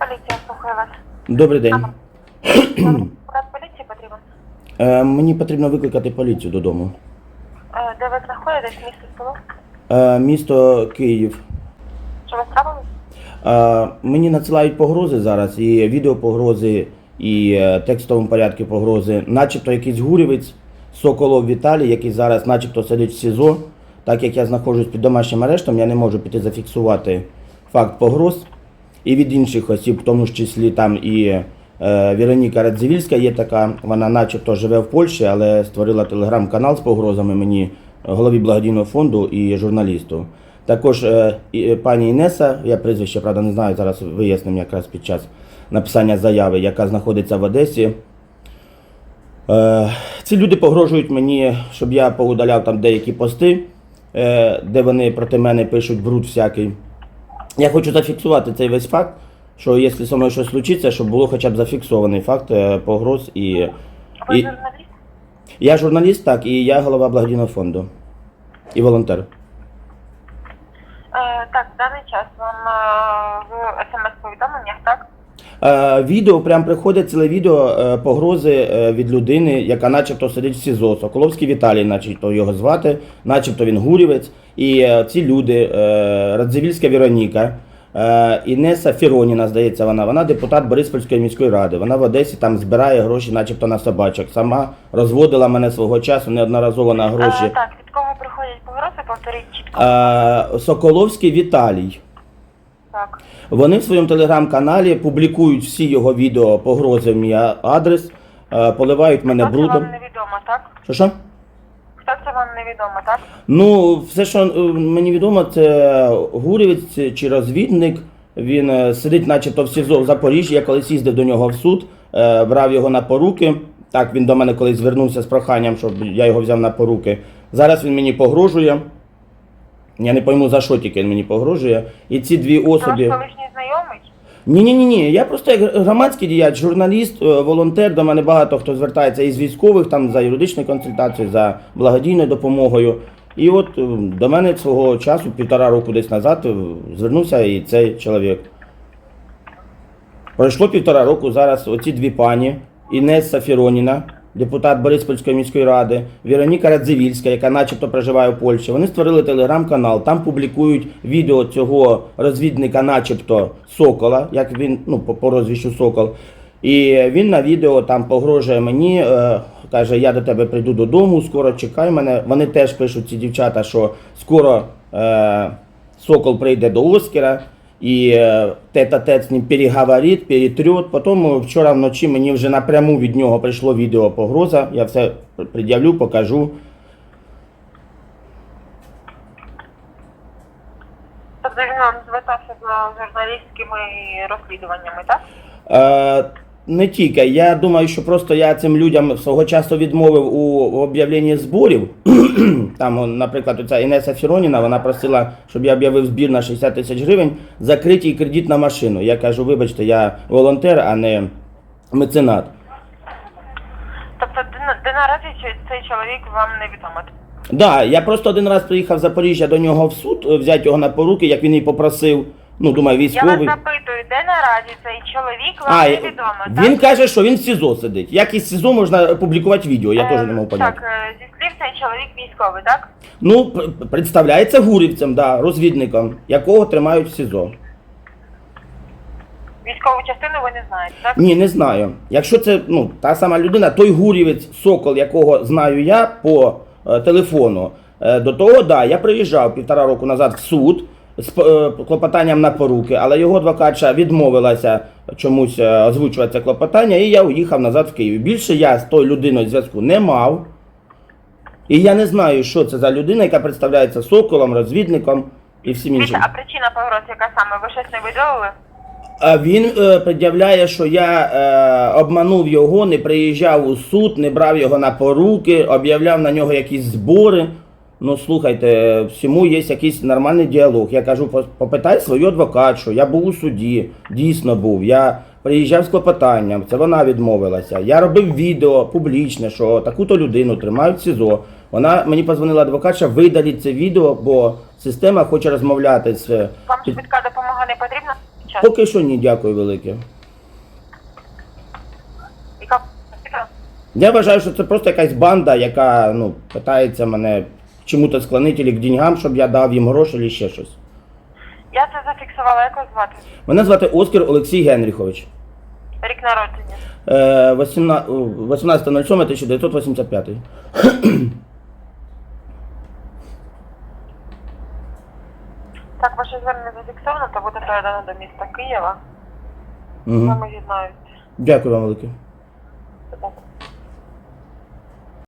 Поліція слухає вас. Добрий день. Уряд поліції потрібен. Е, мені потрібно викликати поліцію додому. Е, Де ви знаходитесь? Місто село? Е, місто Київ. Що вас трапилось? Е, мені надсилають погрози зараз, і відеопогрози, і е, текстовому порядку погрози. Начебто якийсь гурівець Соколов Віталій, який зараз начебто сидить в СІЗО. Так як я знаходжусь під домашнім арештом, я не можу піти зафіксувати факт погроз. І від інших осіб, в тому ж числі там і е, Вероніка Радзивільська є така, вона начебто живе в Польщі, але створила телеграм-канал з погрозами мені, голові благодійного фонду і журналісту. Також е, е, пані Інеса, я прізвище, правда, не знаю, зараз вияснимо якраз під час написання заяви, яка знаходиться в Одесі. Е, ці люди погрожують мені, щоб я поудаляв там деякі пости, е, де вони проти мене пишуть бруд всякий. Я хочу зафіксувати цей весь факт, що якщо зі мною щось случиться, щоб було хоча б зафіксований факт е, погроз. І, Ви і журналіст? я журналіст, так, і я голова благодійного фонду і волонтер. Е, Так, в даний час вам е, в смс-повідомленнях, так? Е, відео прям приходить ціле відео е, погрози е, від людини, яка начебто сидить в СІЗО. Соколовський Віталій, начебто його звати, начебто він гурівець. І е, ці люди, е, Радзивільська Вероніка, е, Інеса Фіроніна, здається, вона, вона депутат Бориспільської міської ради. Вона в Одесі там збирає гроші, начебто на собачок. Сама розводила мене свого часу неодноразово на гроші. Е, Так, від кого приходять погрози, повторіть чітко. Е, Соколовський Віталій. Так. Вони в своєму телеграм-каналі публікують всі його відео погрози в мій адрес, поливають мене Хто це брудом. вам невідомо, так? Що що? Хто це вам невідомо, так? Ну, все, що е, мені відомо, це гурівець чи розвідник. Він е, сидить, начебто, в СІЗО в Запоріжжі. Я колись їздив до нього в суд, е, брав його на поруки. Так, він до мене колись звернувся з проханням, щоб я його взяв на поруки. Зараз він мені погрожує. Я не пойму за що тільки він мені погрожує. І ці дві Це ваш колишній знайомий? Ні, ні, ні, ні. Я просто як громадський діяч, журналіст, е, волонтер. До мене багато хто звертається із військових там за юридичною консультацією, за благодійною допомогою. І от е, до мене свого часу, півтора року десь назад, е, звернувся і цей чоловік. Пройшло півтора року. Зараз оці дві пані Інеса Фіроніна, депутат Бориспільської міської ради, Вероніка Радзивільська, яка начебто проживає в Польщі. Вони створили телеграм-канал, там публікують відео цього розвідника, начебто Сокола, як він ну по, по розвіщу Сокол. І він на відео там погрожує мені, е, каже, я до тебе прийду додому, скоро чекай мене. Вони теж пишуть ці дівчата, що скоро е, Сокол прийде до Оскара і е, тет-а-тет з ним переговорить, перетрет. Потім вчора вночі мені вже напряму від нього прийшло відео погроза. Я все пред'явлю, покажу. Тобто він вам звертався за журналістськими розслідуваннями, так? Е, не тільки. Я думаю, що просто я цим людям свого часу відмовив у об'явленні зборів. Там, наприклад, оця Інеса Фіроніна, вона просила, щоб я об'явив збір на 60 тисяч гривень, закритий кредит на машину. Я кажу, вибачте, я волонтер, а не меценат. Тобто, де, на- наразі цей чоловік вам невідомо? Да, я просто один раз приїхав з Запоріжжя до нього в суд, е, взяти його на поруки, як він і попросив. Ну, думаю, Я вас військовий. запитую, де наразі цей чоловік вам А, невідомо, він так? каже, що він в СІЗО сидить. Як із СІЗО можна публікувати відео, я Е, теж не можу поняти. Так, е, зі слів цей чоловік військовий, так? Ну, пр- представляється гурівцем, да, розвідником, якого тримають в СІЗО. Військову частину ви не знаєте, так? Ні, не знаю. Якщо це ну, та сама людина, той гурівець, сокол, якого знаю я по е, телефону. Е, до того, да, я приїжджав півтора року назад в суд з е, клопотанням на поруки, але його адвокатша відмовилася чомусь е, озвучувати це клопотання, і я уїхав назад в Київ. Більше я з тою людиною зв'язку не мав. І я не знаю, що це за людина, яка представляється соколом, розвідником і всім іншим. А причина погроз, яка саме? Ви щось не виділили? А він е, пред'являє, що я е, обманув його, не приїжджав у суд, не брав його на поруки, об'являв на нього якісь збори. Ну слухайте, всьому є якийсь нормальний діалог. Я кажу, попитай свою адвокатшу, я був у суді, дійсно був. Я приїжджав з клопотанням, це вона відмовилася. Я робив відео публічне, що таку-то людину тримають в СІЗО. Вона мені позвонила адвокатша, видаліть це відео, бо система хоче розмовляти з Вам швидка допомога не потрібна? Поки що ні, дякую велике. Я вважаю, що це просто якась банда, яка ну, питається мене чому-то склонити или к деньгам, щоб я дав їм гроші чи ще щось. Я це зафіксувала, як вас звати? Мене звати Оскар Олексій Генріхович. Рік народження. Е, 18 18.07.1985. Так, ваше звернення зафіксовано та буде передано до міста Києва. З Угу. вами. Дякую вам велике. Будь ласка.